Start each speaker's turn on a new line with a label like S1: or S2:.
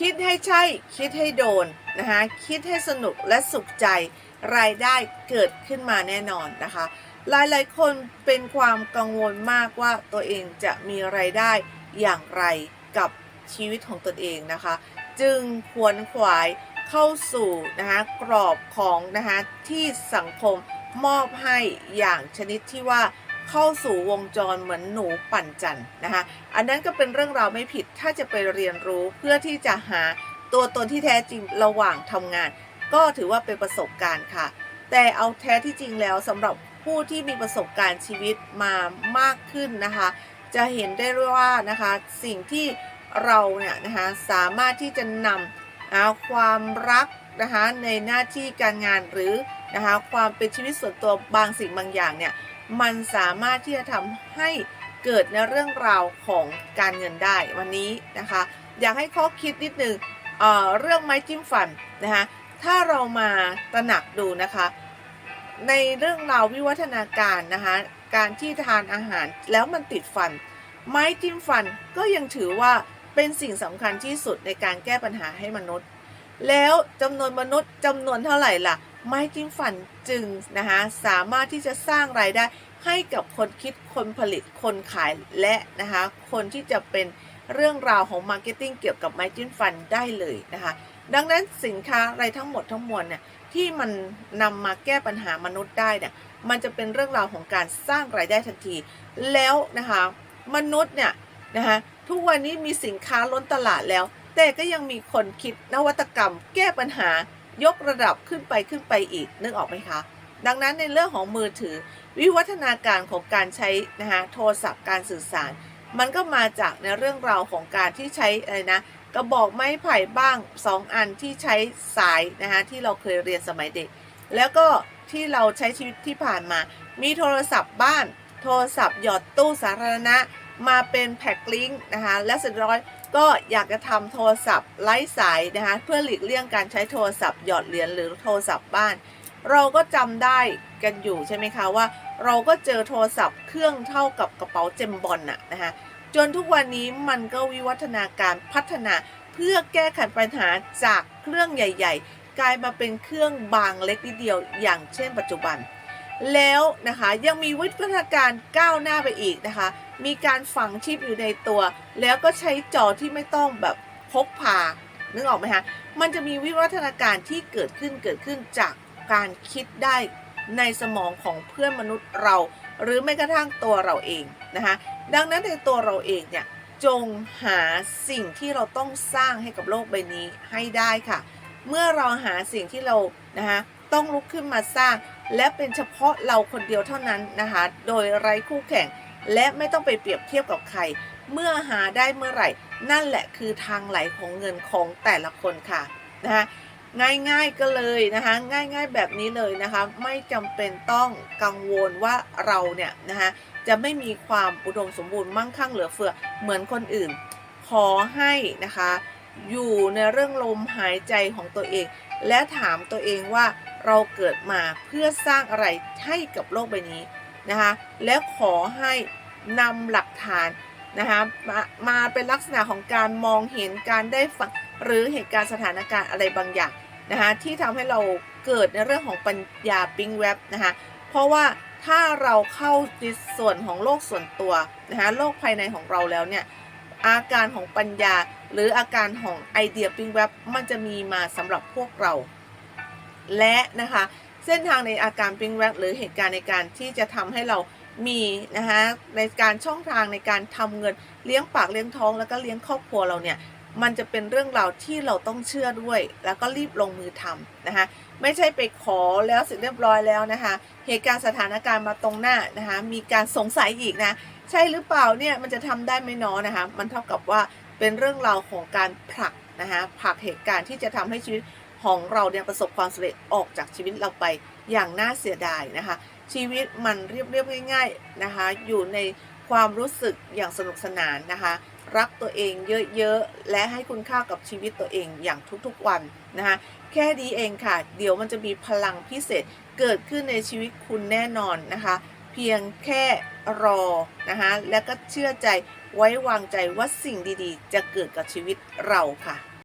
S1: คิดให้ใช่ คิดให้โดนนะคะคิดให้สนุกและสุขใจ รายได้เกิดขึ้นมาแน่นอนนะคะ หลายๆ คนเป็นความกังวลมากว่าตัวเองจะมีไรายได้อย่างไรกับชีวิตของตนเองนะคะ จึงควรขวายเข้าสู่นะคะกรอบของนะคะที่สังคมมอบให้อย่างชนิดที่ว่า เข้าสู่วงจรเหมือนหนูปั่นจันนะคะ อันนั้นก็เป็นเรื่องราวไม่ผิดถ้าจะไปเรียนรู้เพื่อที่จะหาตัวตนที่แท้จริงระหว่างทำงาน ก็ถือว่าเป็นประสบการณ์ค่ะ แต่เอาแท้ที่จริงแล้วสำหรับผู้ที่มีประสบการณ์ชีวิตมามากขึ้นนะคะ จะเห็นได้ว่านะคะสิ่งที่เราเนี่ยนะคะสามารถที่จะนำเอาความรักนะคะในหน้าที่การงานหรือนะคะความเป็นชีวิตส่วนตัวบางสิ่งบางอย่างเนี่ย มันสามารถที่จะทำให้เกิดในเรื่องราวของการเงินได้วันนี้นะคะ อยากให้ข้อคิดนิดนึงเเรื่องไม้จิ้มฟันนะคะถ้าเรามาตระหนักดูนะคะ ในเรื่องราววิวัฒนาการนะคะการที่ทานอาหารแล้วมันติดฟัน ไม้จิ้มฟันก็ยังถือว่าเป็นสิ่งสำคัญที่สุดในการแก้ปัญหาให้มนุษย์ แล้วจำนวนมนุษย์จำนวนเท่าไหร่ล่ะ ไม้จิ้มฟันจึงนะคะสามารถที่จะสร้างรายได้ให้กับคนคิดคนผลิตคนขายและนะคะคนที่จะเป็นเรื่องราวของมาร์เก็ตติ้งเกี่ยวกับไม้จิ้มฟันได้เลยนะคะ ดังนั้นสินค้าอะไรทั้งหมดทั้งมวลเนี่ยที่มันนำมาแก้ปัญหามนุษย์ได้เนี่ยมันจะเป็นเรื่องราวของการสร้างรายได้ทันที แล้วนะคะมนุษย์เนี่ยนะคะทุกวันนี้มีสินค้าล้นตลาดแล้ว แต่ก็ยังมีคนคิดนวัตกรรม แก้ปัญหายกระดับขึ้นไปขึ้นไปอีกนึกออกไหมคะ ดังนั้นในเรื่องของมือถือ วิวัฒนาการของการใช้นะคะโทรศัพท์การสื่อสาร มันก็มาจากในเรื่องราวของการที่ใช้อะไรนะกระบอกไม้ไผ่บ้าง 2 อันที่ใช้สายนะคะที่เราเคยเรียนสมัยเด็ก แล้วก็ที่เราใช้ชีวิตที่ผ่านมา มีโทรศัพท์บ้าน โทรศัพท์หยอดตู้สาธารณะ มาเป็นแพ็คลิงก์นะคะและเสร็จร้อย ก็อยากจะทำโทรศัพท์ไร้สายนะคะเพื่อหลีกเลี่ยงการใช้โทรศัพท์หยอดเหรียญหรือโทรศัพท์บ้าน เราก็จำได้กันอยู่ใช่ไหมคะว่า เราก็เจอโทรศัพท์เครื่องเท่ากับกระเป๋าเจมบอลน่ะนะคะจนทุกวันนี้มันก็วิวัฒนาการพัฒนาเพื่อแก้ไขปัญหาจากเครื่องใหญ่ ๆ กลายมาเป็นเครื่องบางเล็กนิดเดียว อย่างเช่นปัจจุบัน แล้วนะคะยังมีวิวัฒนาการก้าวหน้าไปอีกนะคะ มีการฝังชิปอยู่ในตัว แล้วก็ใช้จอที่ไม่ต้องแบบพกพานึกออกไหมคะมันจะมีวิวัฒนาการที่เกิดขึ้นเกิดขึ้นจากการคิดได้ในสมองของเพื่อนมนุษย์เรา หรือแม้กระทั่งตัวเราเองนะคะ ดังนั้นในตัวเราเองเนี่ยจงหาสิ่งที่เราต้องสร้างให้กับโลกใบนี้ให้ได้ค่ะ เมื่อเราหาสิ่งที่เรานะคะต้องลุกขึ้นมาสร้าง และเป็นเฉพาะเราคนเดียวเท่านั้นนะคะ โดยไร้คู่แข่ง และไม่ต้องไปเปรียบเทียบกับใคร เมื่อหาได้เมื่อไหร่ นั่นแหละคือทางไหลของเงินของแต่ละคนค่ะนะคะง่ายๆก็เลยนะคะง่ายๆแบบนี้เลยนะคะไม่จำเป็นต้องกังวลว่าเราเนี่ยนะคะจะไม่มีความอุดมสมบูรณ์มั่งคั่งเหลือเฟือเหมือนคนอื่น ขอให้นะคะอยู่ในเรื่องลมหายใจของตัวเอง และถามตัวเองว่า เราเกิดมาเพื่อสร้างอะไรให้กับโลกใบนี้นะคะและขอให้นำหลักฐานนะคะมามาเป็นลักษณะของการมองเห็นการได้ฟังหรือเหตุการณ์สถานการณ์อะไรบางอย่างนะคะที่ทำให้เราเกิดในเรื่องของปัญญาปิ๊งแวบนะคะเพราะว่าถ้าเราเข้าในส่วนของโลกส่วนตัวนะคะโลกภายในของเราแล้วเนี่ยอาการของปัญญาหรืออาการของไอเดียปิ๊งแวบมันจะมีมาสำหรับพวกเรา และนะคะเส้นทางในอาการปิ๊งแวบหรือเหตุการณ์ในการที่จะทำให้เรามีนะคะในการช่องทางในการทำเงินเลี้ยงปากเลี้ยงท้อง แล้วก็เลี้ยงครอบครัวเราเนี่ยมันจะเป็นเรื่องราวที่เราต้องเชื่อด้วย แล้วก็รีบลงมือทำนะคะไม่ใช่ไปขอแล้วเสร็จเรียบร้อยแล้วนะคะเหตุการณ์สถานการณ์มาตรงหน้านะคะมีการสงสัยอีกนะใช่หรือเปล่าเนี่ยมันจะทำได้ไหมเนอนะคะมันเท่ากับว่าเป็นเรื่องราวของการผลักนะคะผลักเหตุการณ์ที่จะทำให้ชีวิต ของเราเนี่ยประสบความสำเร็จออกจากชีวิตเราไปอย่างน่าเสียดายนะคะ ชีวิตมันเรียบๆง่ายๆนะคะอยู่ในความรู้สึกอย่างสนุกสนานนะคะ รักตัวเองเยอะๆ และให้คุณค่ากับชีวิตตัวเองอย่างทุกๆวันนะคะแค่นี้เองค่ะ เดี๋ยวมันจะมีพลังพิเศษเกิดขึ้นในชีวิตคุณแน่นอนนะคะ เพียงแค่รอนะคะและก็เชื่อใจไว้วางใจว่าสิ่งดีๆ จะเกิดกับชีวิตเราค่ะ